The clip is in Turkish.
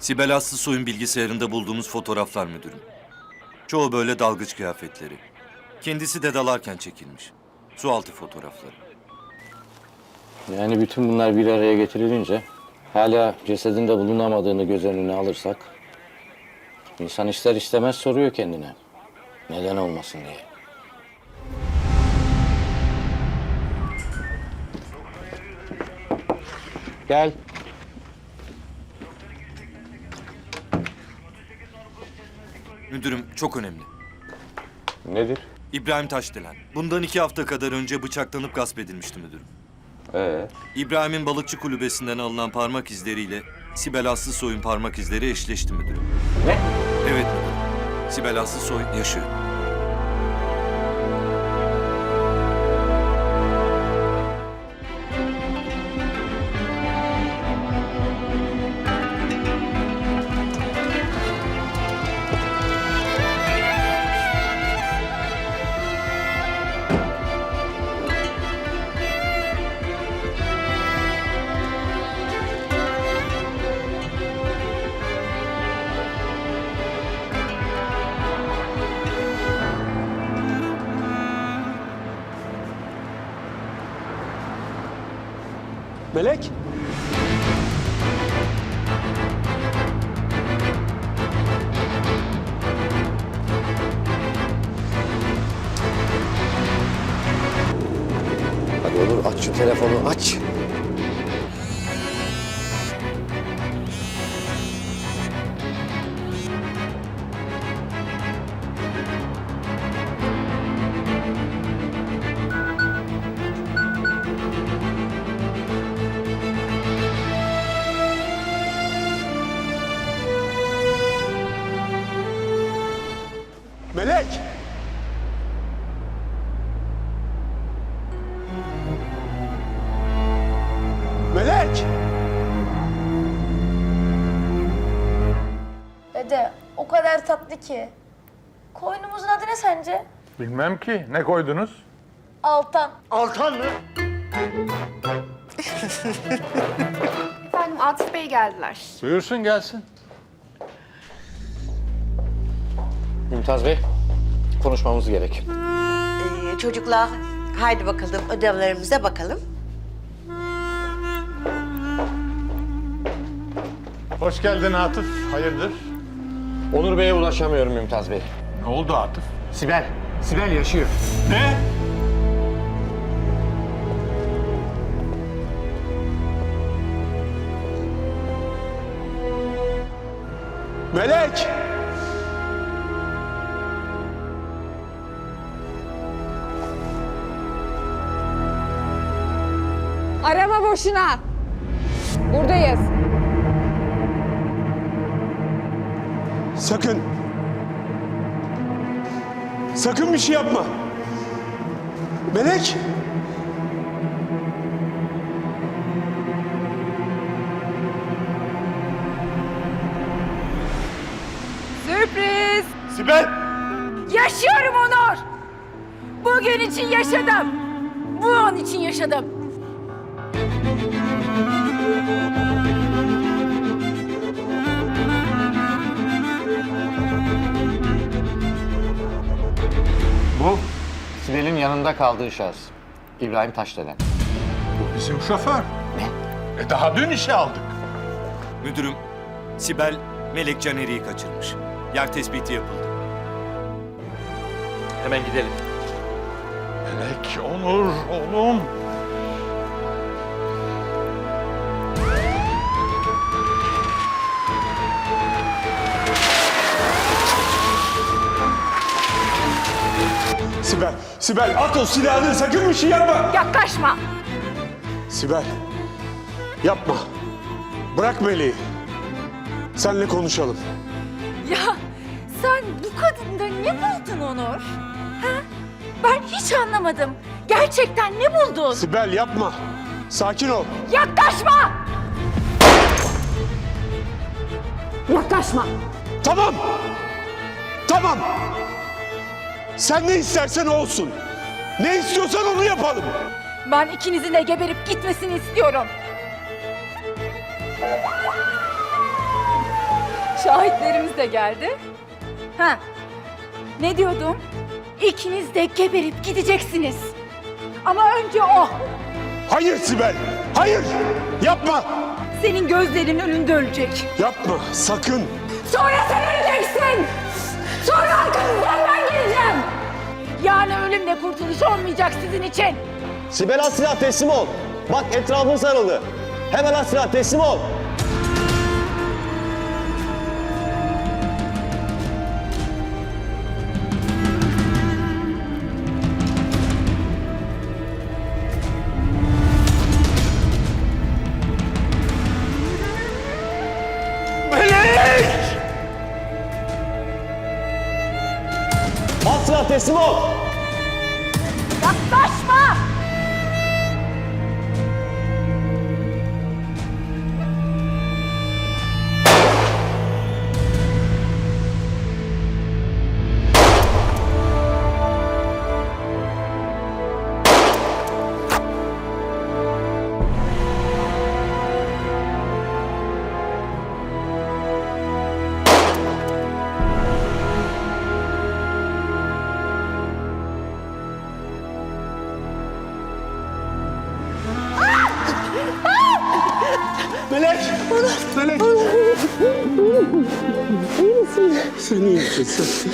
Sibel Aslı Soy'un bilgisayarında bulduğumuz fotoğraflar müdürüm. Çoğu böyle dalgıç kıyafetleri. Kendisi de dalarken çekilmiş. Sualtı fotoğrafları. Yani bütün bunlar bir araya getirilince hala cesedin de bulunamadığını göz önüne alırsak insan ister istemez soruyor kendine. Neden olmasın diye. Gel. Müdürüm çok önemli. Nedir? İbrahim Taşdelen. Bundan iki hafta kadar önce bıçaklanıp gasp edilmişti müdürüm. Ee? İbrahim'in balıkçı kulübesinden alınan parmak izleriyle Sibel Aslı Soy'un parmak izleri eşleşti müdürüm. Ne? Evet müdürüm. Sibel Aslı Soy yaşıyor. Melek? Hadi olur aç şu telefonu aç. Melek! Melek! Dede o kadar tatlı ki. Koynumuzun adı ne sence? Bilmem ki. Ne koydunuz? Altan. Altan mı? Efendim Atıf Bey geldiler. Buyursun gelsin. Mümtaz Bey, konuşmamız gerek. Ee, çocuklar haydi bakalım ödevlerimize bakalım. Hoş geldin Atıf. Hayırdır? Onur Bey'e ulaşamıyorum Mümtaz Bey. Ne oldu Atıf? Sibel, Sibel yaşıyor. Ne? Melek! Arama boşuna. Buradayız. Sakın! Sakın bir şey yapma! Melek! Sürpriz. Sibel! Yaşıyorum Onur. Bugün için yaşadım. Bu an için yaşadım. Bu, Sibel'in yanında kaldığı şahıs. İbrahim Taşdelen. Bu bizim şoför. Ne? E daha dün işe aldık. Müdürüm, Sibel Melek Caner'i kaçırmış. Yer tespiti yapıldı. Hemen gidelim. Melek, Onur, oğlum. Sibel! Sibel at o silahını sakın bir şey yapma! Yaklaşma. Sibel! Yapma! Bırak Meleği. Senle konuşalım. Ya sen bu kadında ne buldun Onur? Ha? Ben hiç anlamadım. Gerçekten ne buldun? Sibel yapma! Sakin ol. Yaklaşma. Yaklaşma. Tamam! Tamam! Sen ne istersen olsun. Ne istiyorsan onu yapalım. Ben ikinizin de geberip gitmesini istiyorum. Şahitlerimiz de geldi. Ha. Ne diyordum? İkiniz de geberip gideceksiniz. Ama önce o. Hayır Sibel. Hayır. Yapma. Senin gözlerinin önünde ölecek. Yapma. Sakın. Sonra sen öleceksin. Sonra geleceğim. Yani ölümle kurtuluş olmayacak sizin için. Sibel silah teslim ol. Bak etrafın sarıldı. Hemen silah teslim ol. At silah teslim ol. Yaklaşma! Melek. Melek. Sen iyi misin sen?